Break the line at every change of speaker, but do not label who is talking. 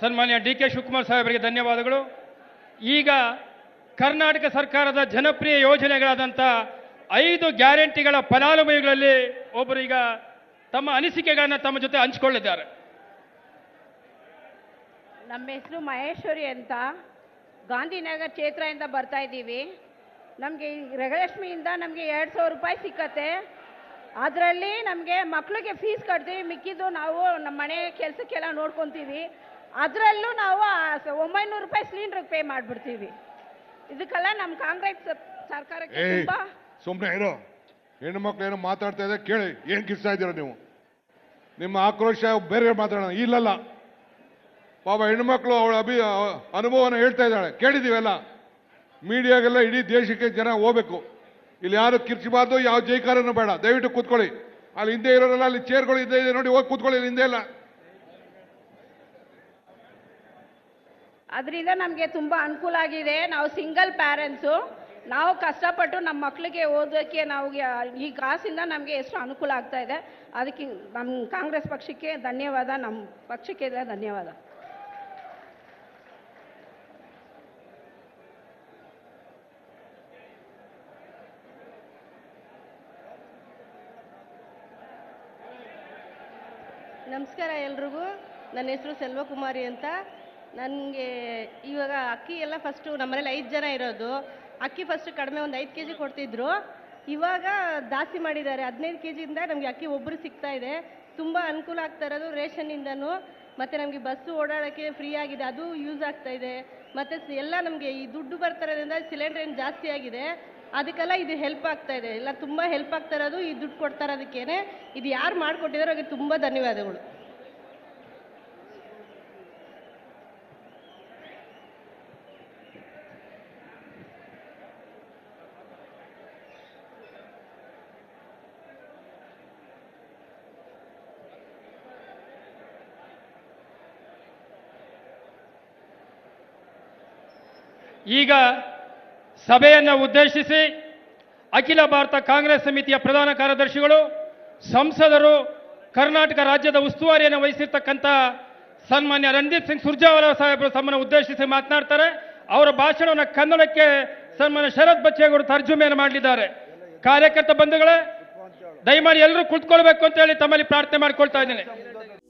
ಸನ್ಮಾನ್ಯ D K Shivakumar ಸಾಹೇಬರಿಗೆ ಧನ್ಯವಾದಗಳು. ಈಗ ಕರ್ನಾಟಕ ಸರ್ಕಾರದ ಜನಪ್ರಿಯ ಯೋಜನೆಗಳಾದಂಥ ಐದು ಗ್ಯಾರಂಟಿಗಳ ಫಲಾನುಭವಿಗಳಲ್ಲಿ ಒಬ್ಬರು ಈಗ ತಮ್ಮ ಅನಿಸಿಕೆಗಳನ್ನು ತಮ್ಮ ಜೊತೆ ಹಂಚಿಕೊಳ್ಳಿದ್ದಾರೆ.
ನಮ್ಮ ಹೆಸರು ಮಹೇಶ್ವರಿ ಅಂತ. ಗಾಂಧಿನಗರ್ ಕ್ಷೇತ್ರದಿಂದ ಬರ್ತಾ ಇದ್ದೀವಿ. ನಮಗೆ ಗೃಹಲಕ್ಷ್ಮಿಯಿಂದ ನಮಗೆ ಎರಡು ಸಾವಿರ ರೂಪಾಯಿ ಸಿಕ್ಕತ್ತೆ. ಅದರಲ್ಲಿ ನಮಗೆ ಮಕ್ಕಳಿಗೆ ಫೀಸ್ ಕಟ್ತೀವಿ. ಮಿಕ್ಕಿದ್ದು ನಾವು ನಮ್ಮ ಮನೆ ಕೆಲಸಕ್ಕೆಲ್ಲ ನೋಡ್ಕೊತೀವಿ. ಅದರಲ್ಲೂ ನಾವು ಒಂಬೈನೂರು ರೂಪಾಯಿ ಸಿಲಿಂಡ್ರಿಗೆ ಪೇ ಮಾಡಿಬಿಡ್ತೀವಿ. ಇದಕ್ಕೆಲ್ಲ ನಮ್ಮ ಕಾಂಗ್ರೆಸ್ ಸರ್ಕಾರಕ್ಕೆ
ಏಯ್
ತುಂಬ
ಸುಮ್ಮನೆ ಇರೋ. ಹೆಣ್ಣು ಮಕ್ಳು ಏನೋ ಮಾತಾಡ್ತಾ ಇದೆ ಕೇಳಿ ಏನು ಕಿಸ್ತಾ ಇದ್ದೀರ ನೀವು? ನಿಮ್ಮ ಆಕ್ರೋಶ ಬೇರೆ ಮಾತಾಡೋಣ? ಇಲ್ಲಲ್ಲ. ಪಾಪ ಹೆಣ್ಮಕ್ಳು ಅವಳ ಅಭಿ ಅನುಭವನ ಹೇಳ್ತಾ ಇದ್ದಾಳೆ. ಕೇಳಿದೀವೆಲ್ಲ ಮೀಡಿಯಾಗೆಲ್ಲ ಇಡೀ ದೇಶಕ್ಕೆ ಜನ ಹೋಗ್ಬೇಕು. ಇಲ್ಲಿ ಯಾರು ಕಿರ್ಚಬಾರ್ದು ಯಾವ ಜೈಕಾರನೂ ಬೇಡ. ದಯವಿಟ್ಟು ಕೂತ್ಕೊಳ್ಳಿ. ಅಲ್ಲಿ ಹಿಂದೆ ಇರೋರೆಲ್ಲ ಅಲ್ಲಿ ಚೇರ್ಗಳು ಇದ್ದೇ ಇದೆ ನೋಡಿ ಹೋಗಿ ಕೂತ್ಕೊಳ್ಳಿ ಇಲ್ಲಿ ಹಿಂದೆ ಎಲ್ಲ.
ಅದರಿಂದ ನಮಗೆ ತುಂಬ ಅನುಕೂಲ ಆಗಿದೆ. ನಾವು ಸಿಂಗಲ್ ಪ್ಯಾರೆಂಟ್ಸು ನಾವು ಕಷ್ಟಪಟ್ಟು ನಮ್ಮ ಮಕ್ಕಳಿಗೆ ಓದೋಕ್ಕೆ ನಾವು ಈ ಕಾಸಿಂದ ನಮಗೆ ಎಷ್ಟು ಅನುಕೂಲ ಆಗ್ತಾ ಇದೆ. ಅದಕ್ಕೆ ನಮ್ಮ ಕಾಂಗ್ರೆಸ್ ಪಕ್ಷಕ್ಕೆ ಧನ್ಯವಾದ ನಮ್ಮ ಪಕ್ಷಕ್ಕೆ ಧನ್ಯವಾದ.
ನಮಸ್ಕಾರ ಎಲ್ರಿಗೂ. ನನ್ನ ಹೆಸರು ಸೆಲ್ವಕುಮಾರಿ ಅಂತ. ನನಗೆ ಇವಾಗ ಅಕ್ಕಿ ಎಲ್ಲ ಫಸ್ಟು ನಮ್ಮನೇಲಿ ಐದು ಜನ ಇರೋದು. ಅಕ್ಕಿ ಫಸ್ಟ್ ಕಡಿಮೆ ಒಂದು ಐದು ಕೆ ಜಿ ಕೊಡ್ತಿದ್ರು. ಇವಾಗ ಜಾಸ್ತಿ ಮಾಡಿದ್ದಾರೆ. ಹದಿನೈದು ಕೆ ಜಿಯಿಂದ ನಮಗೆ ಅಕ್ಕಿ ಒಬ್ಬರು ಸಿಗ್ತಾ ಇದೆ. ತುಂಬ ಅನುಕೂಲ ಆಗ್ತಾ ಇರೋದು ರೇಷನ್ನಿಂದನೂ. ಮತ್ತು ನಮಗೆ ಬಸ್ಸು ಓಡಾಡೋಕ್ಕೆ ಫ್ರೀ ಆಗಿದೆ. ಅದು ಯೂಸ್ ಆಗ್ತಾ ಇದೆ. ಮತ್ತು ಎಲ್ಲ ನಮಗೆ ಈ ದುಡ್ಡು ಬರ್ತಾ ಇರೋದ್ರಿಂದ ಸಿಲಿಂಡರ್ ಏನು ಜಾಸ್ತಿ ಆಗಿದೆ. ಅದಕ್ಕೆಲ್ಲ ಇದು ಹೆಲ್ಪ್ ಆಗ್ತಾ ಇದೆ. ಎಲ್ಲ ತುಂಬ ಹೆಲ್ಪ್ ಆಗ್ತಾ ಇರೋದು ಈ ದುಡ್ಡು ಕೊಡ್ತಾ ಇರೋದಕ್ಕೇನೆ. ಇದು ಯಾರು ಮಾಡಿಕೊಟ್ಟಿದಾರೋ ಅವ್ರಿಗೆ ತುಂಬ ಧನ್ಯವಾದಗಳು.
ಈಗ ಸಭೆಯನ್ನು ಉದ್ದೇಶಿಸಿ ಅಖಿಲ ಭಾರತ ಕಾಂಗ್ರೆಸ್ ಸಮಿತಿಯ ಪ್ರಧಾನ ಕಾರ್ಯದರ್ಶಿಗಳು, ಸಂಸದರು, ಕರ್ನಾಟಕ ರಾಜ್ಯದ ಉಸ್ತುವಾರಿಯನ್ನು ವಹಿಸಿರ್ತಕ್ಕಂಥ ಸನ್ಮಾನ್ಯ ರಣದೀಪ್ ಸಿಂಗ್ ಸುರ್ಜಾವಾಲಾ ಸಾಹೇಬರು ತಮ್ಮನ್ನು ಉದ್ದೇಶಿಸಿ ಮಾತನಾಡ್ತಾರೆ. ಅವರ ಭಾಷಣವನ್ನು ಕನ್ನಡಕ್ಕೆ ಸನ್ಮಾನ್ಯ ಶರತ್ ಬಚ್ಚೇಗೌಡ ತರ್ಜುಮೆಯನ್ನು ಮಾಡಲಿದ್ದಾರೆ. ಕಾರ್ಯಕರ್ತ ಬಂಧುಗಳೇ, ದಯಮಾಡಿ ಎಲ್ಲರೂ ಕುಳಿತುಕೊಳ್ಬೇಕು ಅಂತ ಹೇಳಿ ತಮ್ಮಲ್ಲಿ ಪ್ರಾರ್ಥನೆ ಮಾಡ್ಕೊಳ್ತಾ ಇದ್ದೇನೆ.